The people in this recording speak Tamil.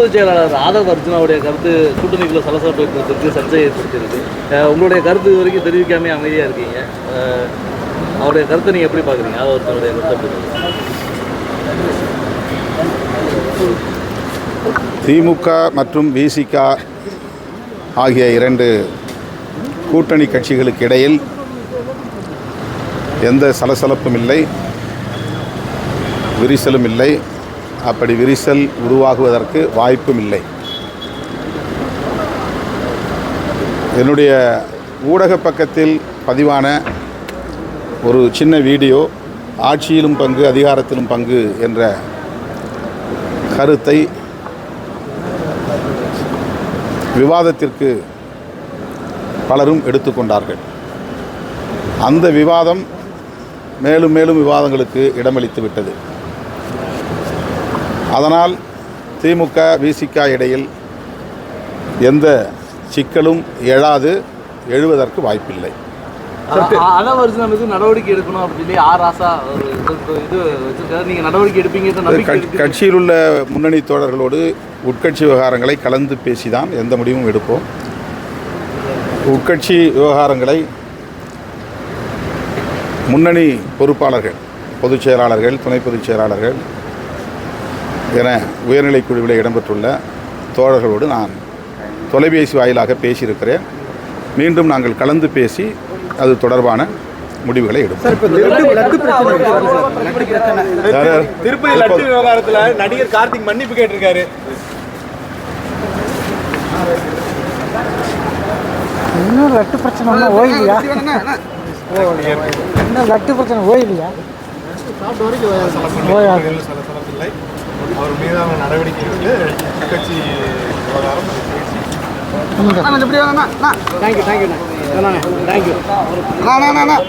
பொதுச் செயலாளர் ஆதவ் அர்ஜுனாவுடைய கருத்து கூட்டணிக்குள்ள சலசலப்பு ஏற்படுத்திருக்கு சர்ச்சை ஏற்படுத்தியிருக்கு உங்களுடைய கருத்து இது வரைக்கும் தெரிவிக்காம அமைதியாக இருக்கீங்க. அவருடைய கருத்தை நீங்கள் எப்படி பார்க்குறீங்க? ஆதவ் அர்ஜுனாவுடைய கருத்தை திமுக மற்றும் விசிக ஆகிய இரண்டு கூட்டணி கட்சிகளுக்கு இடையில் எந்த சலசலப்பும் இல்லை விரிசலும் இல்லை. அப்படி விரிசல் உருவாகுவதற்கு வாய்ப்பும் இல்லை என்னுடைய ஊடக பக்கத்தில் பதிவான ஒரு சின்ன வீடியோ ஆட்சியிலும் பங்கு அதிகாரத்திலும் பங்கு என்ற கருத்தை விவாதத்திற்கு பலரும் எடுத்துக்கொண்டார்கள். அந்த விவாதம் மேலும் மேலும் விவாதங்களுக்கு இடமளித்து விட்டது அதனால் திமுக விசிக இடையில் எந்த சிக்கலும் எழாது எழுவதற்கு வாய்ப்பில்லை. நடவடிக்கை எடுக்கணும் அப்படின்னு ஆர் இது- நீங்கள் நடவடிக்கை எடுப்பீங்க. கட்சியில் உள்ள முன்னணி தோழர்களோடு உட்கட்சி விவகாரங்களை கலந்து பேசிதான் எந்த முடிவும் எடுப்போம். உட்கட்சி விவகாரங்களை முன்னணி பொறுப்பாளர்கள் பொதுச் செயலாளர்கள் துணை பொதுச் செயலாளர்கள் என உயர்நிலைக் குழுவில் இடம்பெற்றுள்ள தோழர்களோடு நான் தொலைபேசி வாயிலாக பேசியிருக்கிறேன். மீண்டும் நாங்கள் கலந்து பேசி அது தொடர்பான முடிவுகளை எடுப்போம்? திருப்பதி லட்டு விவகாரத்துல நடிகர் கார்த்திக் மன்னிப்பு கேட்டிருக்காரு. இன்னும் லட்டு பிரச்சனை? ஓய்வியா இன்னும் லட்டு பிரச்சனை? ஓய்வியா ஓயாது. அவர் மீதான நடவடிக்கை எடுத்து கட்சி விவகாரம் தேங்க்யூ தேங்க்யூ தேங்க்யூ தேங்க்யூ